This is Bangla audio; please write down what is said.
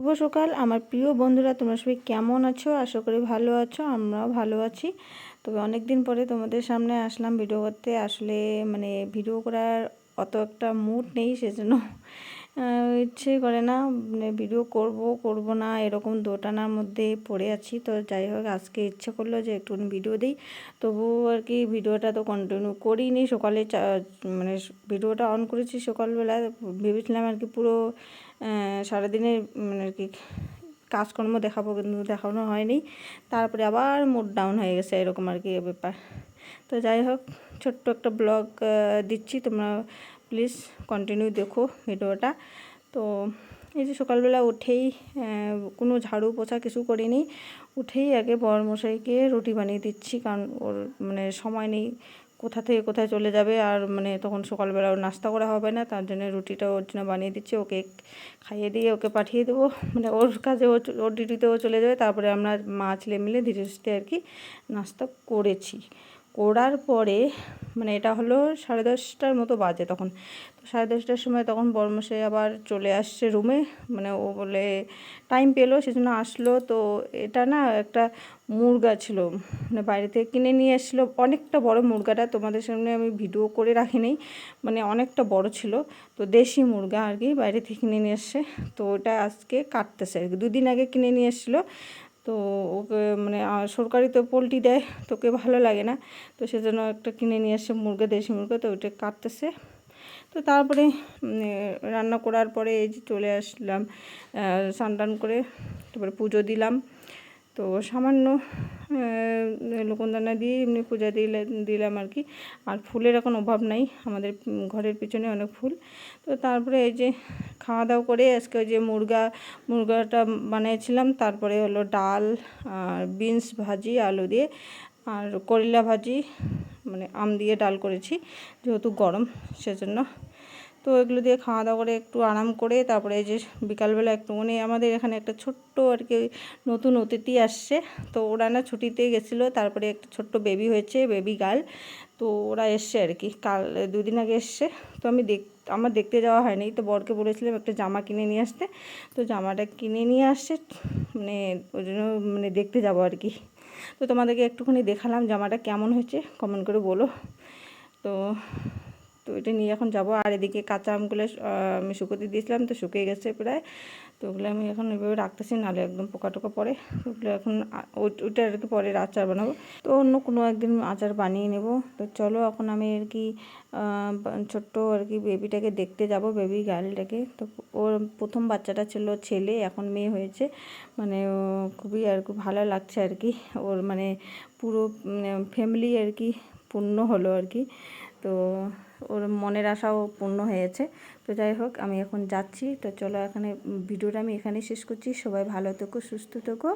শুভ সকাল। আমার প্রিয় বন্ধুরা, তোমরা সবাই কেমন আছো? আশা করি ভালো আছো, আমরাও ভালো আছি। তবে অনেক দিন পরে তোমাদের সামনে আসলাম ভিডিও করতে। আসলে মানে ভিডিও করার অত একটা মুড নেই, সেজন্য ইচ্ছে করে না ভিডিও করব করব না, এরকম দোটানার মধ্যে পড়ে আছি। তো যাই হোক, আজকে ইচ্ছে করল যে একটু ভিডিও দিই। তবু আর কি ভিডিওটা তো কন্টিনিউ করিনি। সকালে মানে ভিডিওটা অন করেছি সকালবেলা। ভেবেছিলাম আর কি পুরো সারাদিনের মানে আর কি কাজকর্ম দেখাবো, কিন্তু দেখানো হয়নি। তারপরে আবার মুড ডাউন হয়ে গেছে, এরকম আর কি ব্যাপার। তো যাই হোক, ছোট্ট একটা ব্লগ দিচ্ছি। তোমরা প্লিজ কন্টিনিউ দেখো ভিডিওটা। তো এই যে সকালবেলা উঠেই কোনো ঝাড়ু পোছা কিছু করিনি। উঠেই আগে বর বরমশাইকে রুটি বানিয়ে দিচ্ছি, কারণ ওর মানে সময় নেই কোথা থেকে কোথায় চলে যাবে, আর মানে তখন সকালবেলা ওর নাস্তা করা হবে না, তার জন্য রুটিটা ওর জন্য বানিয়ে দিচ্ছি। ওকে খাইয়ে দিয়ে ওকে পাঠিয়ে দেবো। মানে ওর কাজে ওর ডিউটিতেও চলে যাবে। তারপরে আমরা মা ছেলে মিলে ধীরে ধীরে আর কি নাস্তা করেছি। করার পরে মানে এটা হলো সাড়ে দশটার মতো বাজে তখন। তো সাড়ে দশটার সময় তখন বর্মশাই আবার চলে আসছে রুমে মানে ও বলে টাইম পেল, সেজন্য আসলো। তো এটা না একটা মুরগা ছিল মানে বাইরে থেকে কিনে নিয়ে এসেছিল। অনেকটা বড় মুরগাটা, তোমাদের সামনে আমি ভিডিও করে রাখি রাখিনি মানে অনেকটা বড় ছিল। তো দেশি মুরগা আর কি, বাইরে থেকে কিনে নিয়ে এসছে। তো ওটা আজকে কাটতেছে আর কি, দুদিন আগে কিনে নিয়ে এসেছিল। তো ওকে সরকারি তো পোলট্রি দেয়, তোকে ভালো লাগে না। তো সেজন্য একটা কিনে নিয়ে আসছে মুরগা, দেশি মুরগা তো ওইটা কাটতেছে। তো তারপরে রান্না করার পরে এই যে চলে আসলাম স্নান করে তারপরে পুজো দিলাম। তো সামান্য লোকনদানা দিয়ে এমনি পূজা দিলে, দিলাম আর কি। আর ফুলের এখন অভাব নাই, আমাদের ঘরের পিছনে অনেক ফুল। তো তারপরে এই যে খাওয়া দাওয়া করে আজকে ওই যে মুরগা, মুরগাটা বানিয়েছিলাম। তারপরে হলো ডাল আর বিনস ভাজি, আলু দিয়ে আর করলা ভাজি মানে আম দিয়ে ডাল করেছি, যেহেতু গরম, সেজন্য। তো এগুলো দিয়ে খাওয়া দাওয়া করে একটু আরাম করে তারপরে যে বিকালবেলা একটু মানে আমাদের এখানে একটা ছোট্ট আর কি নতুন অতিথি আসছে। তো ওরা না ছুটিতে গেছিল, তারপরে একটা ছোট্ট বেবি হয়েছে বেবি গার্ল তো ওরা এসছে আর কি, কাল, দুদিন আগে এসছে। তো আমি দেখ, আমার দেখতে যাওয়া হয়নি, তো বরকে বলেছিলাম একটা জামা কিনে নিয়ে আসতে। তো জামাটা কিনে নিয়ে আসছে মানে ওই জন্য মানে দেখতে যাব আর কি। তো তোমাদেরকে একটুখানি দেখালাম জামাটা কেমন হয়েছে কমেন্ট করে বলো। তো তো এটা নিয়ে এখন যাব। আর এদিকে কাঁচা আমগুলো আমি শুকোতে দিয়েছিলাম, তো শুকিয়ে গেছে প্রায়। তো ওগুলো আমি এখন ওইভাবে রাখতেছি, নাহলে একদম পোকা টোকা পরে ওগুলো এখন ওইটা আর কি পরে আচার বানাবো। তো অন্য কোনো একদিন আচার বানিয়ে নেব। তো চলো এখন আমি আর কি ছোট্ট আর কি বেবিটাকে দেখতে যাব, বেবি গার্লটাকে। তো ওর প্রথম বাচ্চাটা ছিল ছেলে, এখন মেয়ে হয়েছে। মানে খুবই আর কি ভালো লাগছে আর কি। ওর মানে পুরো ফ্যামিলি আর কি পূর্ণ হলো আর কি। তো ওর মনের আশাও পূর্ণ হয়েছে। তো যাই হোক, আমি এখন যাচ্ছি। তো চলো এখানে, ভিডিওটা আমি এখানেই শেষ করছি। সবাই ভালো থেকো, সুস্থ থেকো।